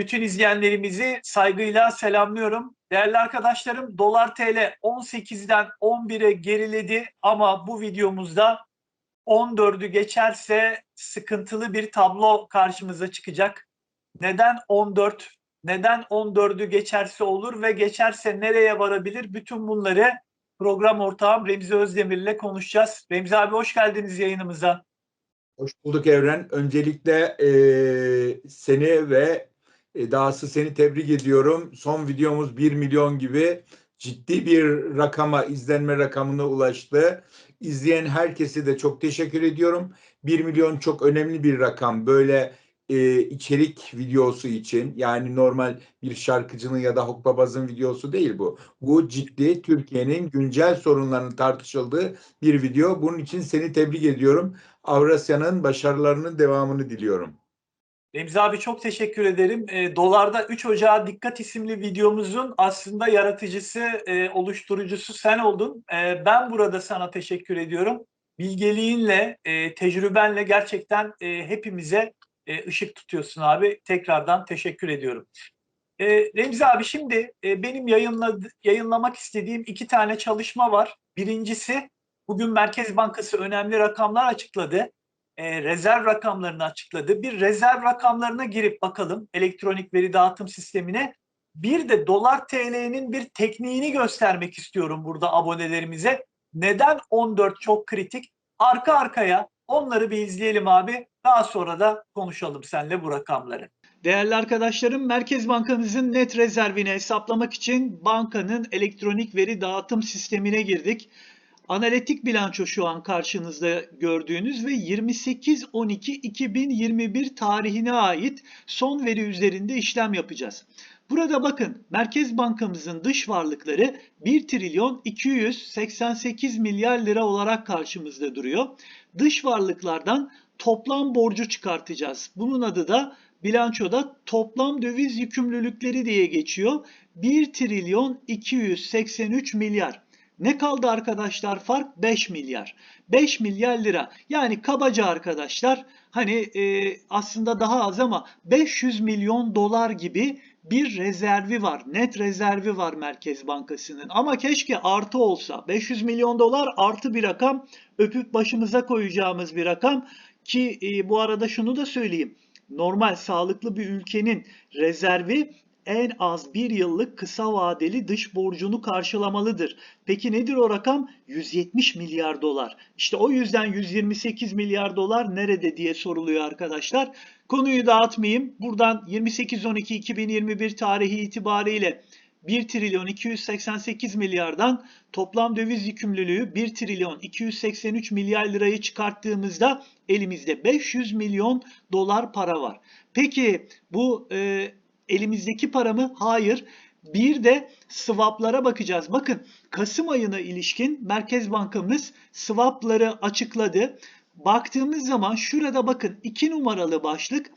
Bütün izleyenlerimizi saygıyla selamlıyorum. Değerli arkadaşlarım dolar TL 18'den 11'e geriledi ama bu videomuzda 14'ü geçerse sıkıntılı bir tablo karşımıza çıkacak. Neden 14? Neden 14'ü geçerse olur ve geçerse nereye varabilir? Bütün bunları program ortağım Remzi Özdemir'le konuşacağız. Remzi abi hoş geldiniz yayınımıza. Hoş bulduk Evren. Öncelikle eee, seni ve e, dahası seni tebrik ediyorum. Son videomuz 1 milyon gibi ciddi bir rakama, izlenme rakamına ulaştı. İzleyen herkese de çok teşekkür ediyorum. 1 milyon çok önemli bir rakam. Böyle e, içerik videosu için yani normal bir şarkıcının ya da hokkabazın videosu değil bu. Bu ciddi Türkiye'nin güncel sorunlarının tartışıldığı bir video. Bunun için seni tebrik ediyorum. Avrasya'nın başarılarının devamını diliyorum. Remzi abi çok teşekkür ederim. E, Dolarda 3 Ocağı Dikkat isimli videomuzun aslında yaratıcısı, e, oluşturucusu sen oldun. E, ben burada sana teşekkür ediyorum. Bilgeliğinle, e, tecrübenle gerçekten e, hepimize e, ışık tutuyorsun abi. Tekrardan teşekkür ediyorum. E, Remzi abi şimdi e, benim yayınladı, yayınlamak istediğim iki tane çalışma var. Birincisi bugün Merkez Bankası önemli rakamlar açıkladı e, rezerv rakamlarını açıkladı. Bir rezerv rakamlarına girip bakalım elektronik veri dağıtım sistemine. Bir de dolar TL'nin bir tekniğini göstermek istiyorum burada abonelerimize. Neden 14 çok kritik? Arka arkaya onları bir izleyelim abi. Daha sonra da konuşalım seninle bu rakamları. Değerli arkadaşlarım, Merkez Bankamızın net rezervini hesaplamak için bankanın elektronik veri dağıtım sistemine girdik. Analitik bilanço şu an karşınızda gördüğünüz ve 28-12-2021 tarihine ait son veri üzerinde işlem yapacağız. Burada bakın Merkez Bankamızın dış varlıkları 1 trilyon 288 milyar lira olarak karşımızda duruyor. Dış varlıklardan toplam borcu çıkartacağız. Bunun adı da bilançoda toplam döviz yükümlülükleri diye geçiyor. 1 trilyon 283 milyar. Ne kaldı arkadaşlar fark? 5 milyar. 5 milyar lira. Yani kabaca arkadaşlar hani e, aslında daha az ama 500 milyon dolar gibi bir rezervi var. Net rezervi var Merkez Bankası'nın. Ama keşke artı olsa. 500 milyon dolar artı bir rakam. Öpüp başımıza koyacağımız bir rakam. Ki e, bu arada şunu da söyleyeyim. Normal sağlıklı bir ülkenin rezervi en az bir yıllık kısa vadeli dış borcunu karşılamalıdır. Peki nedir o rakam? 170 milyar dolar. İşte o yüzden 128 milyar dolar nerede diye soruluyor arkadaşlar. Konuyu dağıtmayayım. Buradan 28-12-2021 tarihi itibariyle 1 trilyon 288 milyardan toplam döviz yükümlülüğü 1 trilyon 283 milyar lirayı çıkarttığımızda elimizde 500 milyon dolar para var. Peki bu e, elimizdeki para mı? Hayır. Bir de swaplara bakacağız. Bakın Kasım ayına ilişkin Merkez Bankamız swapları açıkladı. Baktığımız zaman şurada bakın 2 numaralı başlık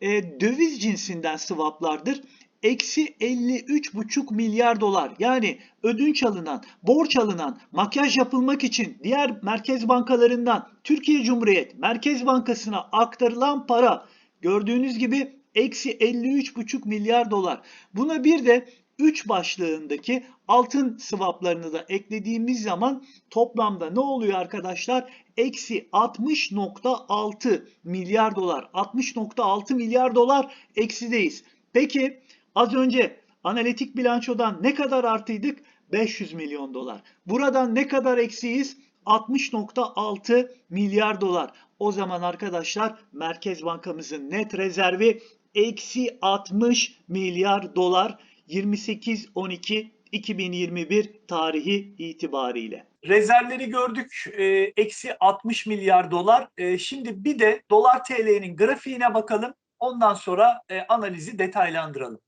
e, döviz cinsinden swaplardır. Eksi 53,5 milyar dolar yani ödünç alınan, borç alınan, makyaj yapılmak için diğer merkez bankalarından Türkiye Cumhuriyet Merkez Bankası'na aktarılan para gördüğünüz gibi eksi 53,5 milyar dolar. Buna bir de 3 başlığındaki altın swaplarını da eklediğimiz zaman toplamda ne oluyor arkadaşlar? Eksi 60.6 milyar dolar. 60.6 milyar dolar eksideyiz. Peki az önce analitik bilançodan ne kadar artıydık? 500 milyon dolar. Buradan ne kadar eksiyiz? 60.6 milyar dolar. O zaman arkadaşlar Merkez Bankamızın net rezervi eksi 60 milyar dolar 28-12-2021 tarihi itibariyle. Rezervleri gördük e, eksi 60 milyar dolar. E, şimdi bir de dolar TL'nin grafiğine bakalım. Ondan sonra e, analizi detaylandıralım.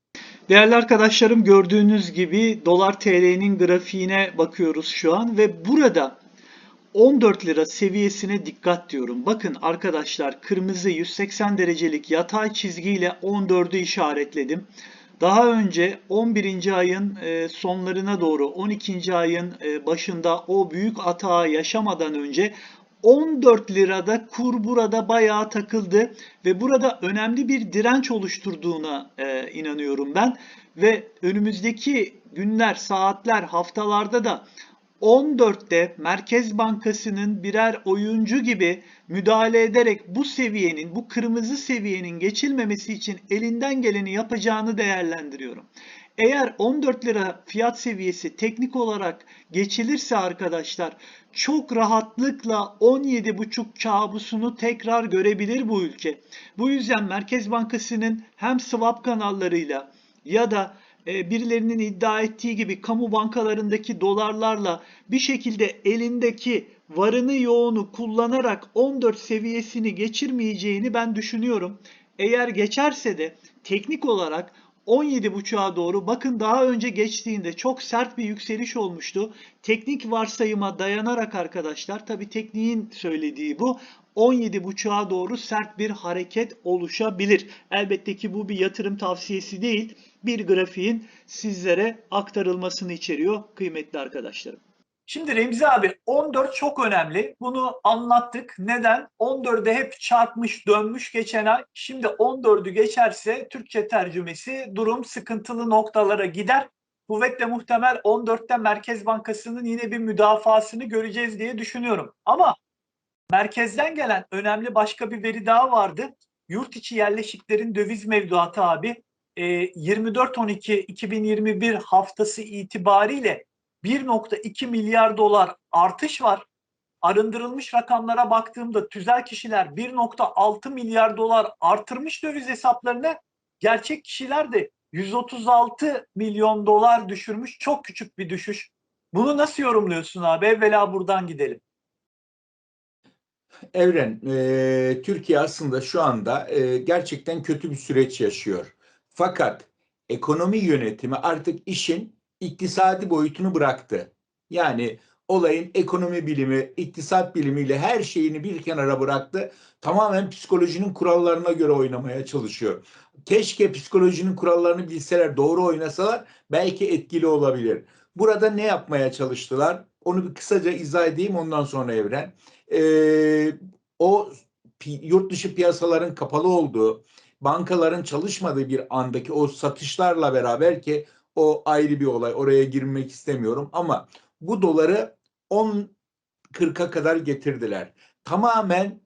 Değerli arkadaşlarım gördüğünüz gibi dolar TL'nin grafiğine bakıyoruz şu an ve burada 14 lira seviyesine dikkat diyorum. Bakın arkadaşlar kırmızı 180 derecelik yatay çizgiyle 14'ü işaretledim. Daha önce 11. ayın e, sonlarına doğru 12. ayın e, başında o büyük atağı yaşamadan önce 14 lirada kur burada bayağı takıldı ve burada önemli bir direnç oluşturduğuna e, inanıyorum ben ve önümüzdeki günler, saatler, haftalarda da 14'te Merkez Bankası'nın birer oyuncu gibi müdahale ederek bu seviyenin, bu kırmızı seviyenin geçilmemesi için elinden geleni yapacağını değerlendiriyorum. Eğer 14 lira fiyat seviyesi teknik olarak geçilirse arkadaşlar çok rahatlıkla 17,5 kabusunu tekrar görebilir bu ülke. Bu yüzden Merkez Bankası'nın hem swap kanallarıyla ya da birilerinin iddia ettiği gibi kamu bankalarındaki dolarlarla bir şekilde elindeki varını yoğunu kullanarak 14 seviyesini geçirmeyeceğini ben düşünüyorum. Eğer geçerse de teknik olarak 17.5'a doğru bakın daha önce geçtiğinde çok sert bir yükseliş olmuştu. Teknik varsayıma dayanarak arkadaşlar tabi tekniğin söylediği bu 17.5'a doğru sert bir hareket oluşabilir. Elbette ki bu bir yatırım tavsiyesi değil. Bir grafiğin sizlere aktarılmasını içeriyor kıymetli arkadaşlarım. Şimdi Remzi abi 14 çok önemli. Bunu anlattık. Neden? 14'e hep çarpmış dönmüş geçen ay. Şimdi 14'ü geçerse Türkçe tercümesi durum sıkıntılı noktalara gider. Kuvvetle muhtemel 14'te Merkez Bankası'nın yine bir müdafasını göreceğiz diye düşünüyorum. Ama merkezden gelen önemli başka bir veri daha vardı. Yurt içi yerleşiklerin döviz mevduatı abi 24-12-2021 haftası itibariyle 1.2 milyar dolar artış var. Arındırılmış rakamlara baktığımda tüzel kişiler 1.6 milyar dolar artırmış döviz hesaplarını. Gerçek kişiler de 136 milyon dolar düşürmüş. Çok küçük bir düşüş. Bunu nasıl yorumluyorsun abi? Evvela buradan gidelim. Evren, e, Türkiye aslında şu anda e, gerçekten kötü bir süreç yaşıyor. Fakat ekonomi yönetimi artık işin iktisadi boyutunu bıraktı. Yani olayın ekonomi bilimi, iktisat bilimiyle her şeyini bir kenara bıraktı. Tamamen psikolojinin kurallarına göre oynamaya çalışıyor. Keşke psikolojinin kurallarını bilseler, doğru oynasalar belki etkili olabilir. Burada ne yapmaya çalıştılar? Onu bir kısaca izah edeyim ondan sonra Evren. Ee, o yurt dışı piyasaların kapalı olduğu, bankaların çalışmadığı bir andaki o satışlarla beraber ki o ayrı bir olay. Oraya girmek istemiyorum ama bu doları 10 40'a kadar getirdiler. Tamamen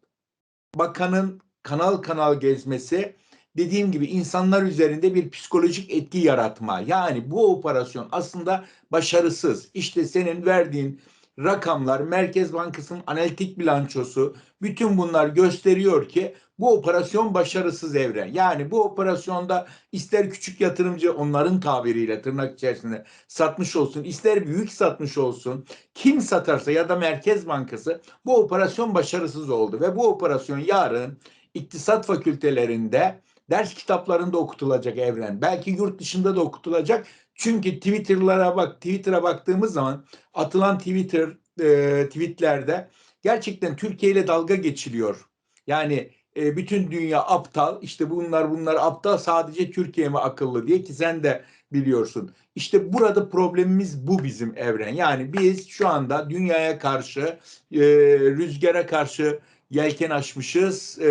bakanın kanal kanal gezmesi dediğim gibi insanlar üzerinde bir psikolojik etki yaratma. Yani bu operasyon aslında başarısız. İşte senin verdiğin rakamlar, Merkez Bankası'nın analitik bilançosu, bütün bunlar gösteriyor ki bu operasyon başarısız evren. Yani bu operasyonda ister küçük yatırımcı onların tabiriyle tırnak içerisinde satmış olsun, ister büyük satmış olsun, kim satarsa ya da Merkez Bankası bu operasyon başarısız oldu ve bu operasyon yarın iktisat fakültelerinde ders kitaplarında okutulacak evren. Belki yurt dışında da okutulacak. Çünkü Twitter'lara bak, Twitter'a baktığımız zaman atılan Twitter e, tweetlerde gerçekten Türkiye ile dalga geçiliyor. Yani e, bütün dünya aptal. İşte bunlar bunlar aptal. Sadece Türkiye mi akıllı diye ki sen de biliyorsun. İşte burada problemimiz bu bizim evren. Yani biz şu anda dünyaya karşı e, rüzgara karşı yelken açmışız. E,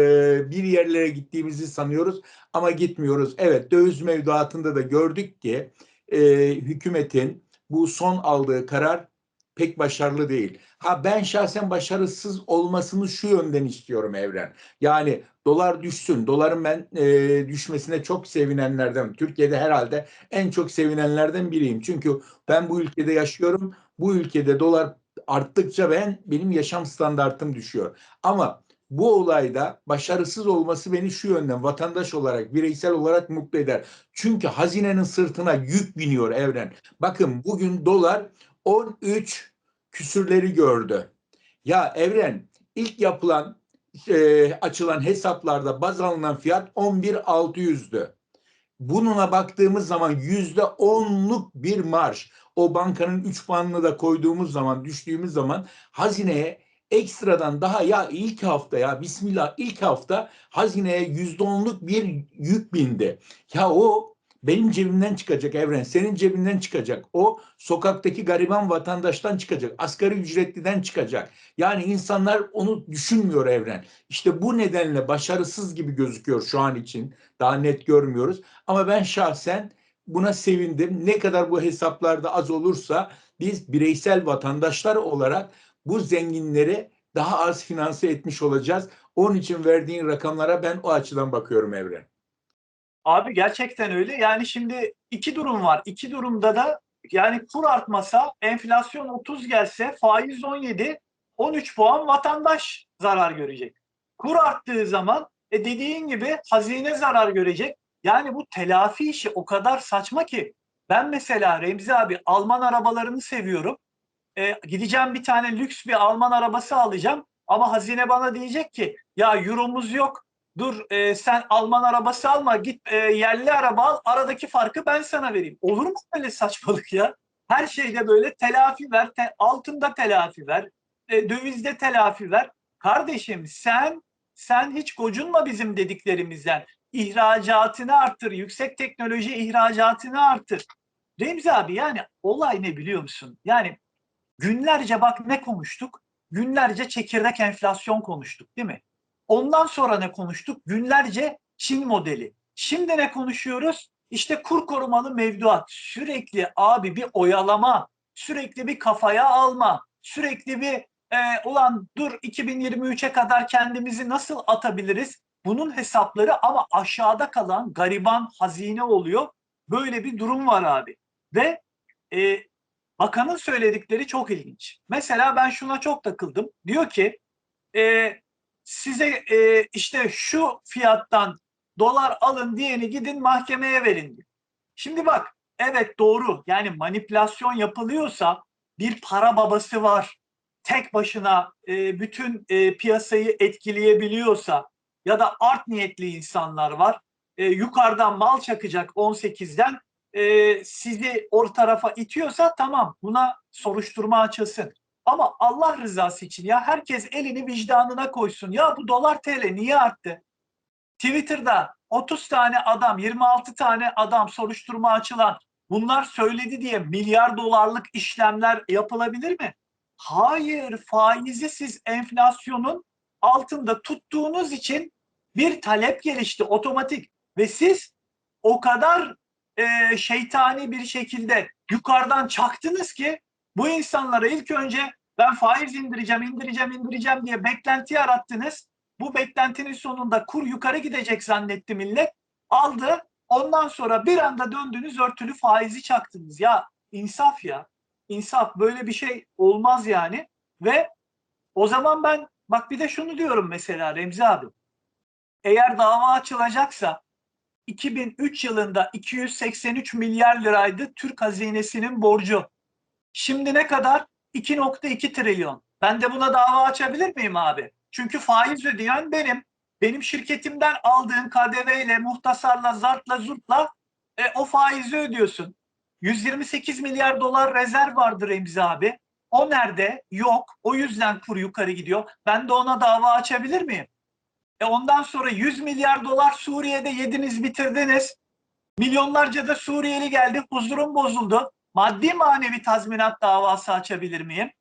bir yerlere gittiğimizi sanıyoruz ama gitmiyoruz. Evet döviz mevduatında da gördük ki e, hükümetin bu son aldığı karar pek başarılı değil. Ha ben şahsen başarısız olmasını şu yönden istiyorum Evren. Yani dolar düşsün. Doların ben e, düşmesine çok sevinenlerden. Türkiye'de herhalde en çok sevinenlerden biriyim. Çünkü ben bu ülkede yaşıyorum. Bu ülkede dolar arttıkça ben benim yaşam standartım düşüyor. Ama bu olayda başarısız olması beni şu yönden vatandaş olarak, bireysel olarak mutlu eder. Çünkü hazinenin sırtına yük biniyor Evren. Bakın bugün dolar 13 küsürleri gördü. Ya Evren ilk yapılan e, açılan hesaplarda baz alınan fiyat 11.600'dü. Bununla baktığımız zaman yüzde onluk bir marş o bankanın 3 puanını da koyduğumuz zaman düştüğümüz zaman hazineye ekstradan daha ya ilk hafta ya bismillah ilk hafta hazineye yüzde onluk bir yük bindi. Ya o benim cebimden çıkacak Evren, senin cebinden çıkacak. O sokaktaki gariban vatandaştan çıkacak, asgari ücretliden çıkacak. Yani insanlar onu düşünmüyor Evren. İşte bu nedenle başarısız gibi gözüküyor şu an için. Daha net görmüyoruz. Ama ben şahsen buna sevindim. Ne kadar bu hesaplarda az olursa biz bireysel vatandaşlar olarak bu zenginleri daha az finanse etmiş olacağız. Onun için verdiğin rakamlara ben o açıdan bakıyorum Evren. Abi gerçekten öyle. Yani şimdi iki durum var. İki durumda da yani kur artmasa, enflasyon 30 gelse, faiz 17, 13 puan vatandaş zarar görecek. Kur arttığı zaman e dediğin gibi hazine zarar görecek. Yani bu telafi işi o kadar saçma ki. Ben mesela Remzi abi Alman arabalarını seviyorum. E, gideceğim bir tane lüks bir Alman arabası alacağım. Ama hazine bana diyecek ki ya euromuz yok. Dur e, sen Alman arabası alma git e, yerli araba al aradaki farkı ben sana vereyim. Olur mu böyle saçmalık ya? Her şeyde böyle telafi ver, te- altında telafi ver, e, dövizde telafi ver. Kardeşim sen sen hiç gocunma bizim dediklerimizden. İhracatını arttır, yüksek teknoloji ihracatını arttır. Remzi abi yani olay ne biliyor musun? Yani günlerce bak ne konuştuk? Günlerce çekirdek enflasyon konuştuk değil mi? Ondan sonra ne konuştuk? Günlerce Çin modeli. Şimdi ne konuşuyoruz? İşte kur korumalı mevduat. Sürekli abi bir oyalama, sürekli bir kafaya alma, sürekli bir e, ulan dur 2023'e kadar kendimizi nasıl atabiliriz? Bunun hesapları ama aşağıda kalan gariban hazine oluyor. Böyle bir durum var abi. Ve e, bakanın söyledikleri çok ilginç. Mesela ben şuna çok takıldım. Diyor ki e, size e, işte şu fiyattan dolar alın diyeni gidin mahkemeye verin diyor. Şimdi bak evet doğru yani manipülasyon yapılıyorsa bir para babası var. Tek başına e, bütün e, piyasayı etkileyebiliyorsa ya da art niyetli insanlar var. E, yukarıdan mal çakacak 18'den e, sizi o tarafa itiyorsa tamam buna soruşturma açılsın. Ama Allah rızası için ya herkes elini vicdanına koysun. Ya bu dolar TL niye arttı? Twitter'da 30 tane adam, 26 tane adam soruşturma açılan bunlar söyledi diye milyar dolarlık işlemler yapılabilir mi? Hayır, faizi siz enflasyonun altında tuttuğunuz için bir talep gelişti otomatik ve siz o kadar e, şeytani bir şekilde yukarıdan çaktınız ki bu insanlara ilk önce ben faiz indireceğim, indireceğim, indireceğim diye beklenti yarattınız. Bu beklentinin sonunda kur yukarı gidecek zannetti millet. Aldı. Ondan sonra bir anda döndünüz örtülü faizi çaktınız. Ya insaf ya. İnsaf böyle bir şey olmaz yani. Ve o zaman ben bak bir de şunu diyorum mesela Remzi abi. Eğer dava açılacaksa 2003 yılında 283 milyar liraydı Türk hazinesinin borcu. Şimdi ne kadar? 2.2 trilyon. Ben de buna dava açabilir miyim abi? Çünkü faiz ödeyen benim. Benim şirketimden aldığın KDV ile, muhtasarla, zartla, zurtla e, o faizi ödüyorsun. 128 milyar dolar rezerv vardır Remzi abi. O nerede? Yok. O yüzden kur yukarı gidiyor. Ben de ona dava açabilir miyim? E ondan sonra 100 milyar dolar Suriye'de yediniz bitirdiniz. Milyonlarca da Suriyeli geldi. Huzurum bozuldu. Maddi manevi tazminat davası açabilir miyim?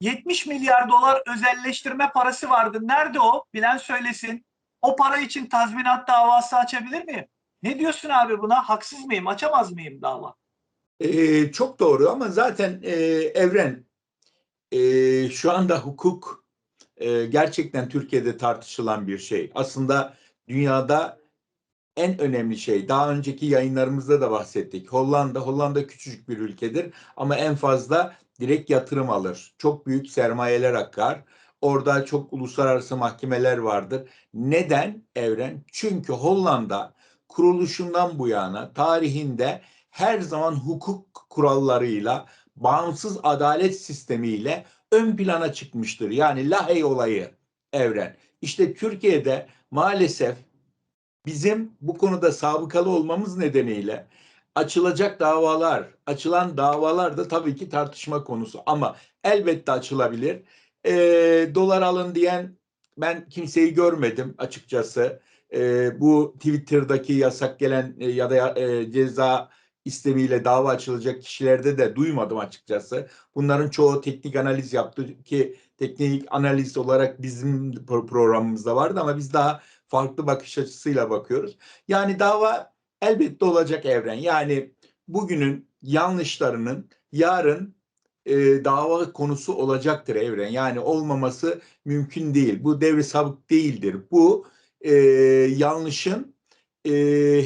70 milyar dolar özelleştirme parası vardı. Nerede o? Bilen söylesin. O para için tazminat davası açabilir miyim? Ne diyorsun abi buna? Haksız mıyım? Açamaz mıyım dava? Ee, çok doğru ama zaten e, Evren e, şu anda hukuk e, gerçekten Türkiye'de tartışılan bir şey. Aslında dünyada en önemli şey. Daha önceki yayınlarımızda da bahsettik. Hollanda, Hollanda küçücük bir ülkedir ama en fazla direkt yatırım alır. Çok büyük sermayeler akar. Orada çok uluslararası mahkemeler vardır. Neden Evren? Çünkü Hollanda kuruluşundan bu yana tarihinde her zaman hukuk kurallarıyla, bağımsız adalet sistemiyle ön plana çıkmıştır. Yani Lahey olayı Evren. İşte Türkiye'de maalesef bizim bu konuda sabıkalı olmamız nedeniyle açılacak davalar, açılan davalar da tabii ki tartışma konusu ama elbette açılabilir. Ee, dolar alın diyen ben kimseyi görmedim açıkçası. e, bu Twitter'daki yasak gelen e, ya da e, ceza istemiyle dava açılacak kişilerde de duymadım açıkçası. Bunların çoğu teknik analiz yaptı ki teknik analiz olarak bizim pro- programımızda vardı ama biz daha farklı bakış açısıyla bakıyoruz. Yani dava elbette olacak evren. Yani bugünün yanlışlarının yarın e, dava konusu olacaktır evren. Yani olmaması mümkün değil. Bu devri sabık değildir. Bu e, yanlışın e,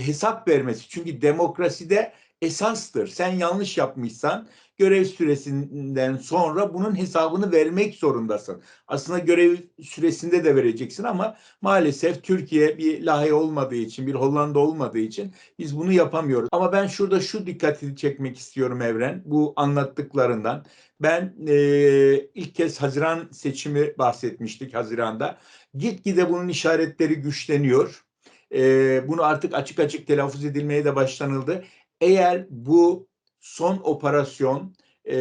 hesap vermesi. Çünkü demokraside esastır. Sen yanlış yapmışsan görev süresinden sonra bunun hesabını vermek zorundasın. Aslında görev süresinde de vereceksin ama maalesef Türkiye bir Lahey olmadığı için, bir Hollanda olmadığı için biz bunu yapamıyoruz. Ama ben şurada şu dikkatini çekmek istiyorum Evren bu anlattıklarından. Ben e, ilk kez Haziran seçimi bahsetmiştik Haziran'da. Gitgide bunun işaretleri güçleniyor. E, bunu artık açık açık telaffuz edilmeye de başlanıldı. Eğer bu son operasyon e,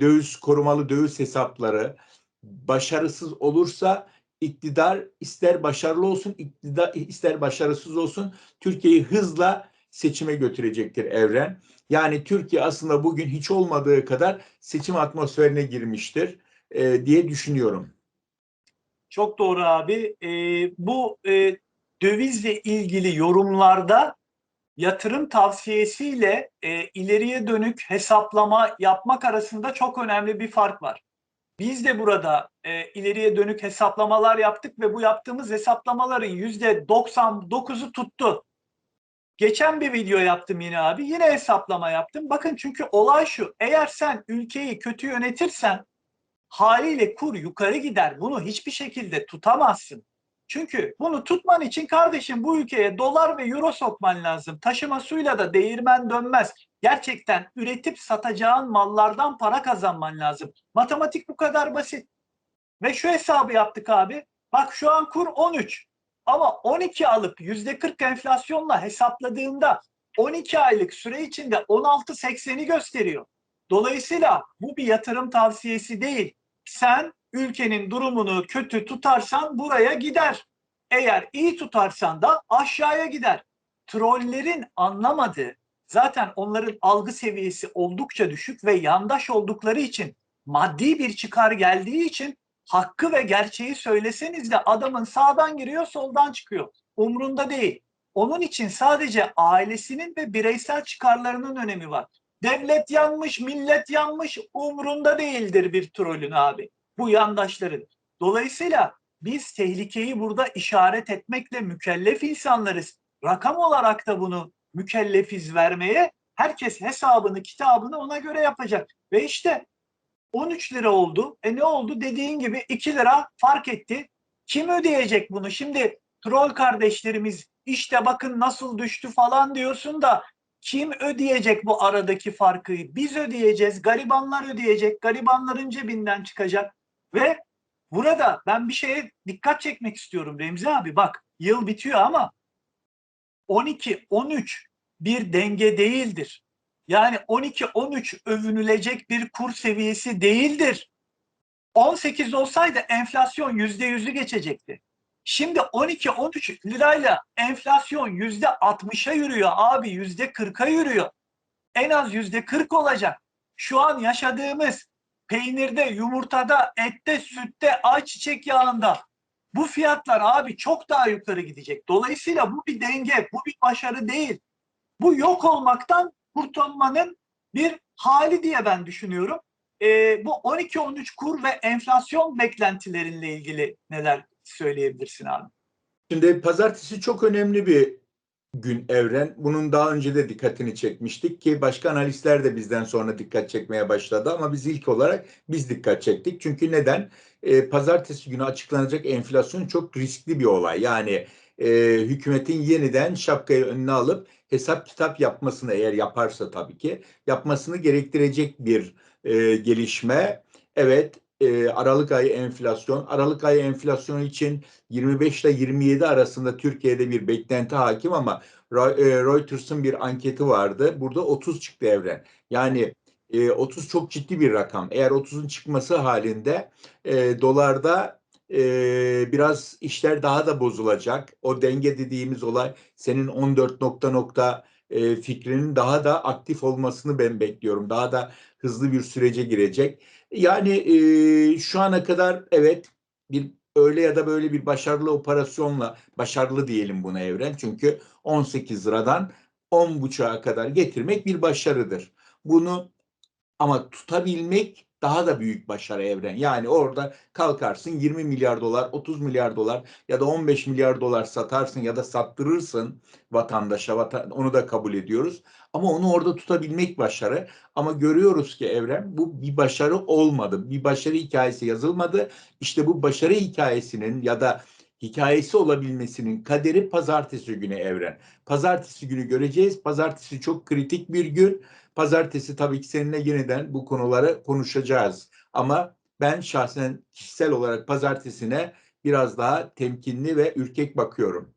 döviz korumalı döviz hesapları başarısız olursa iktidar ister başarılı olsun iktidar ister başarısız olsun Türkiye'yi hızla seçime götürecektir evren. Yani Türkiye aslında bugün hiç olmadığı kadar seçim atmosferine girmiştir e, diye düşünüyorum. Çok doğru abi. Ee, bu e, dövizle ilgili yorumlarda yatırım tavsiyesiyle e, ileriye dönük hesaplama yapmak arasında çok önemli bir fark var. Biz de burada e, ileriye dönük hesaplamalar yaptık ve bu yaptığımız hesaplamaların yüzde 99'u tuttu. Geçen bir video yaptım yine abi. Yine hesaplama yaptım. Bakın çünkü olay şu. Eğer sen ülkeyi kötü yönetirsen haliyle kur yukarı gider. Bunu hiçbir şekilde tutamazsın. Çünkü bunu tutman için kardeşim bu ülkeye dolar ve euro sokman lazım. Taşıma suyla da değirmen dönmez. Gerçekten üretip satacağın mallardan para kazanman lazım. Matematik bu kadar basit. Ve şu hesabı yaptık abi. Bak şu an kur 13. Ama 12 alıp %40 enflasyonla hesapladığında 12 aylık süre içinde 16.80'i gösteriyor. Dolayısıyla bu bir yatırım tavsiyesi değil. Sen ülkenin durumunu kötü tutarsan buraya gider. Eğer iyi tutarsan da aşağıya gider. Trollerin anlamadığı zaten onların algı seviyesi oldukça düşük ve yandaş oldukları için maddi bir çıkar geldiği için hakkı ve gerçeği söyleseniz de adamın sağdan giriyor soldan çıkıyor. Umrunda değil. Onun için sadece ailesinin ve bireysel çıkarlarının önemi var. Devlet yanmış, millet yanmış umrunda değildir bir trolün abi. Bu yandaşların. Dolayısıyla biz tehlikeyi burada işaret etmekle mükellef insanlarız. Rakam olarak da bunu mükellefiz vermeye. Herkes hesabını, kitabını ona göre yapacak. Ve işte 13 lira oldu. E ne oldu? Dediğin gibi 2 lira fark etti. Kim ödeyecek bunu? Şimdi troll kardeşlerimiz işte bakın nasıl düştü falan diyorsun da kim ödeyecek bu aradaki farkı? Biz ödeyeceğiz. Garibanlar ödeyecek. Garibanların cebinden çıkacak. Ve burada ben bir şeye dikkat çekmek istiyorum Remzi abi. Bak yıl bitiyor ama 12-13 bir denge değildir. Yani 12-13 övünülecek bir kur seviyesi değildir. 18 olsaydı enflasyon %100'ü geçecekti. Şimdi 12-13 lirayla enflasyon %60'a yürüyor abi %40'a yürüyor. En az %40 olacak. Şu an yaşadığımız peynirde, yumurtada, ette, sütte, ayçiçek yağında bu fiyatlar abi çok daha yukarı gidecek. Dolayısıyla bu bir denge, bu bir başarı değil. Bu yok olmaktan kurtulmanın bir hali diye ben düşünüyorum. Ee, bu 12-13 kur ve enflasyon beklentilerinle ilgili neler söyleyebilirsin abi? Şimdi pazartesi çok önemli bir gün evren. Bunun daha önce de dikkatini çekmiştik ki başka analistler de bizden sonra dikkat çekmeye başladı ama biz ilk olarak biz dikkat çektik. Çünkü neden? Ee, pazartesi günü açıklanacak enflasyon çok riskli bir olay. Yani e, hükümetin yeniden şapkayı önüne alıp hesap kitap yapmasını eğer yaparsa tabii ki yapmasını gerektirecek bir e, gelişme. Evet e, Aralık ayı enflasyon. Aralık ayı enflasyonu için 25 ile 27 arasında Türkiye'de bir beklenti hakim ama Re- Reuters'ın bir anketi vardı. Burada 30 çıktı evren. Yani e, 30 çok ciddi bir rakam. Eğer 30'un çıkması halinde e, dolarda e, biraz işler daha da bozulacak. O denge dediğimiz olay senin 14 nokta nokta e, fikrinin daha da aktif olmasını ben bekliyorum. Daha da hızlı bir sürece girecek. Yani e, şu ana kadar evet bir öyle ya da böyle bir başarılı operasyonla başarılı diyelim buna evren. Çünkü 18 liradan 10.5'a kadar getirmek bir başarıdır. Bunu ama tutabilmek daha da büyük başarı evren. Yani orada kalkarsın 20 milyar dolar, 30 milyar dolar ya da 15 milyar dolar satarsın ya da sattırırsın vatandaşa. Vatan, onu da kabul ediyoruz. Ama onu orada tutabilmek başarı. Ama görüyoruz ki evren bu bir başarı olmadı. Bir başarı hikayesi yazılmadı. İşte bu başarı hikayesinin ya da hikayesi olabilmesinin kaderi pazartesi günü evren. Pazartesi günü göreceğiz. Pazartesi çok kritik bir gün. Pazartesi tabii ki seninle yeniden bu konuları konuşacağız. Ama ben şahsen kişisel olarak pazartesine biraz daha temkinli ve ürkek bakıyorum.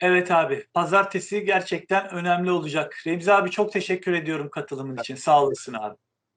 Evet abi. Pazartesi gerçekten önemli olacak. Remzi abi çok teşekkür ediyorum katılımın için. Sağ olasın abi.